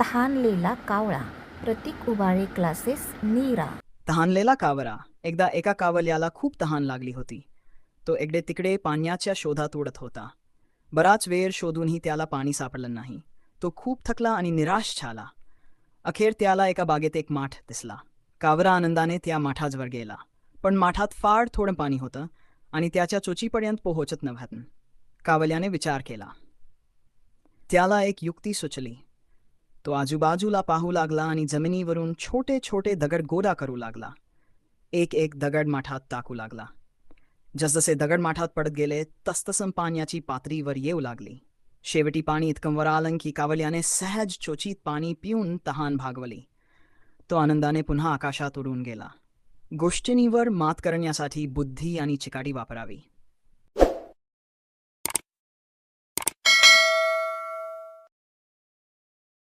तहानलेला कावळा प्रतीक उबाळे क्लासेस नीरा. तहानलेला कावरा एकदा एका कावल्याला खूप तहान लागली होती. तो इकडे तिकडे पाण्याच्या शोधात उडत होता. बराच वेळ शोधूनही त्याला पाणी सापडलं नाही. तो खूप थकला आणि निराश झाला. अखेर त्याला एका बागेत एक माठ दिसला. कावरा आनंदाने त्या माठाजवळ गेला. पण माठात फार थोडं पाणी होतं आणि त्याच्या चोचीपर्यंत पोहोचत नव्हतं. कावल्याने विचार केला. त्याला एक युक्ती सुचली. तो आजूबाजूला पाहू लागला आणि जमिनीवरून छोटे छोटे दगड गोळा करू लागला. एक एक दगड माठात टाकू लागला. जसजसे दगड माठात पडत गेले तसतसं पाण्याची पातळीवर येऊ लागली. शेवटी पाणी इतकं वर आलं की कावल्याने सहज चोचीत पाणी पिऊन तहान भागवली. तो आनंदाने पुन्हा आकाशात उडून गेला. गोष्टींवर मात करण्यासाठी बुद्धी आणि चिकाटी वापरावी.